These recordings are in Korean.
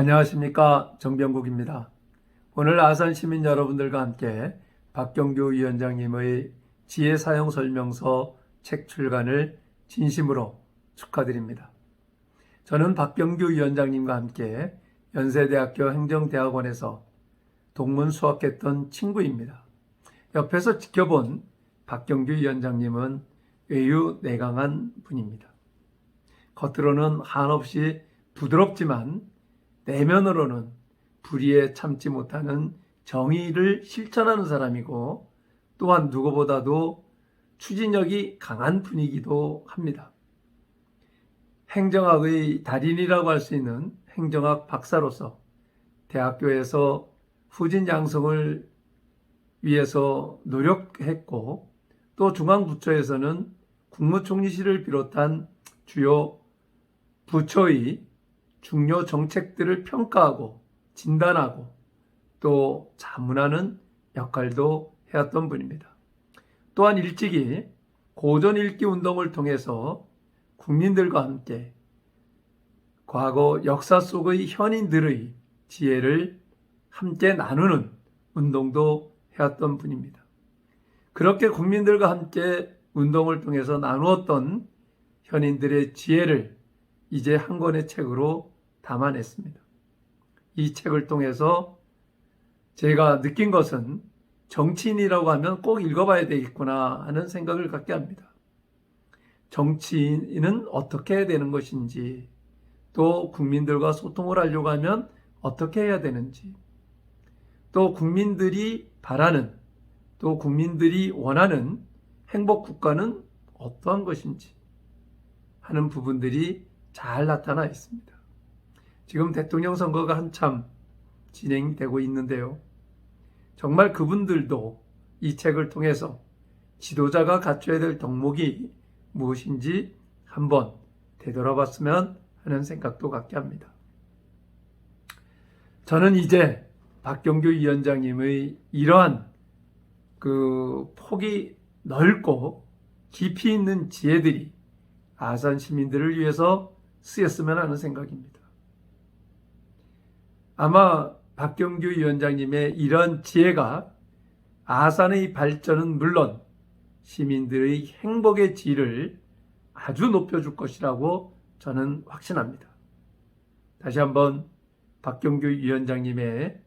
안녕하십니까 정병국입니다. 오늘 아산 시민 여러분들과 함께 박경규 위원장님의 지혜 사용 설명서 책 출간을 진심으로 축하드립니다. 저는 박경규 위원장님과 함께 연세대학교 행정대학원에서 동문 수학했던 친구입니다. 옆에서 지켜본 박경규 위원장님은 외유 내강한 분입니다. 겉으로는 한없이 부드럽지만 내면으로는 불의에 참지 못하는 정의를 실천하는 사람이고 또한 누구보다도 추진력이 강한 분이기도 합니다. 행정학의 달인이라고 할 수 있는 행정학 박사로서 대학교에서 후진 양성을 위해서 노력했고 또 중앙부처에서는 국무총리실을 비롯한 주요 부처의 중요 정책들을 평가하고 진단하고 또 자문하는 역할도 해왔던 분입니다. 또한 일찍이 고전 읽기 운동을 통해서 국민들과 함께 과거 역사 속의 현인들의 지혜를 함께 나누는 운동도 해왔던 분입니다. 그렇게 국민들과 함께 운동을 통해서 나누었던 현인들의 지혜를 이제 한 권의 책으로 담아냈습니다. 이 책을 통해서 제가 느낀 것은 정치인이라고 하면 꼭 읽어봐야 되겠구나 하는 생각을 갖게 합니다. 정치인은 어떻게 해야 되는 것인지, 또 국민들과 소통을 하려고 하면 어떻게 해야 되는지, 또 국민들이 바라는, 또 국민들이 원하는 행복 국가는 어떠한 것인지 하는 부분들이 잘 나타나 있습니다. 지금 대통령 선거가 한참 진행되고 있는데요. 정말 그분들도 이 책을 통해서 지도자가 갖춰야 될 덕목이 무엇인지 한번 되돌아봤으면 하는 생각도 갖게 합니다. 저는 이제 박경규 위원장님의 이러한 그 폭이 넓고 깊이 있는 지혜들이 아산 시민들을 위해서 쓰였으면 하는 생각입니다. 아마 박경규 위원장님의 이런 지혜가 아산의 발전은 물론 시민들의 행복의 질을 아주 높여줄 것이라고 저는 확신합니다. 다시 한번 박경규 위원장님의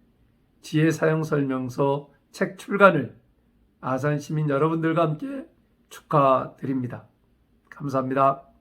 지혜 사용 설명서 책 출간을 아산 시민 여러분들과 함께 축하드립니다. 감사합니다.